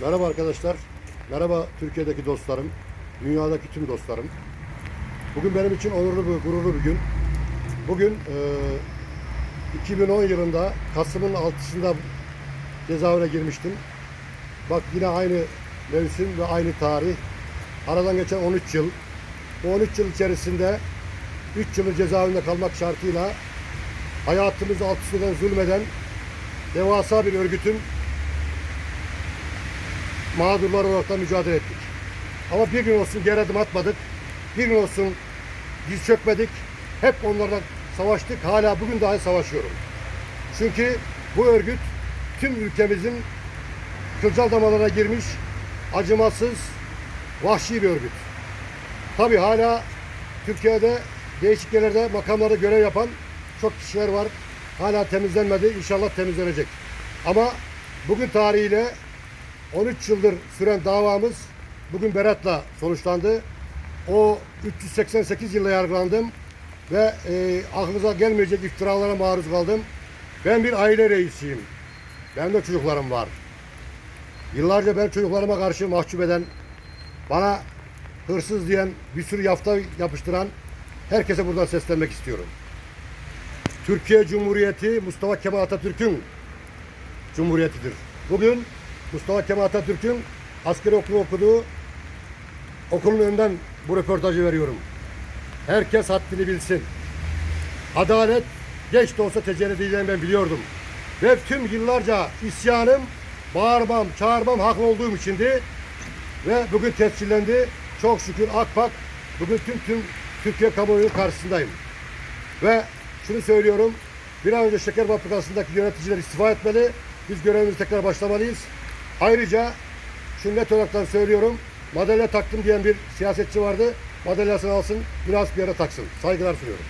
Merhaba arkadaşlar. Merhaba Türkiye'deki dostlarım. Dünyadaki tüm dostlarım. Bugün benim için onurlu bir, gururlu bir gün. Bugün e, 2010 yılında Kasım'ın 6'sında cezaevine girmiştim. Bak yine aynı mevsim ve aynı tarih. Aradan geçen 13 yıl. Bu 13 yıl içerisinde 3 yılı cezaevinde kalmak şartıyla hayatımızı alt üst eden, zulmeden devasa bir örgütün mağdurlar olarak da mücadele ettik. Ama bir gün olsun geri adım atmadık. Bir gün olsun diz çökmedik. Hep onlarla savaştık. Hala bugün daha savaşıyorum. Çünkü bu örgüt tüm ülkemizin kılcal damarlarına girmiş acımasız, vahşi bir örgüt. Tabi hala Türkiye'de değişik yerlerde makamlarda görev yapan çok kişiler var. Hala temizlenmedi. İnşallah temizlenecek. Ama bugün tarihiyle 13 yıldır süren davamız bugün Berat'la sonuçlandı. O 388 yılda yargılandım ve e, aklınıza gelmeyecek iftiralara maruz kaldım. Ben bir aile reisiyim. Benim de çocuklarım var. Yıllarca ben çocuklarıma karşı mahcup eden, bana hırsız diyen, bir sürü yafta yapıştıran herkese buradan seslenmek istiyorum. Türkiye Cumhuriyeti Mustafa Kemal Atatürk'ün Cumhuriyetidir. Bugün Mustafa Kemal Atatürk'ün askeri okulu okuduğu okulun önünden bu röportajı veriyorum. Herkes haddini bilsin. Adalet geç de olsa tecelli edeceğini ben biliyordum. Ve tüm yıllarca isyanım, bağırmam, çağırmam haklı olduğum içindi. Ve bugün tescillendi. Çok şükür AKPAK bugün tüm tüm Türkiye kamuoyunun karşısındayım. Ve şunu söylüyorum. Bir an önce şeker fabrikasındaki yöneticiler istifa etmeli. Biz görevimize tekrar başlamalıyız. Ayrıca şunu net olarak söylüyorum. Madalya taktım diyen bir siyasetçi vardı. Madalyasını alsın, biraz bir yere taksın. Saygılar sunuyorum.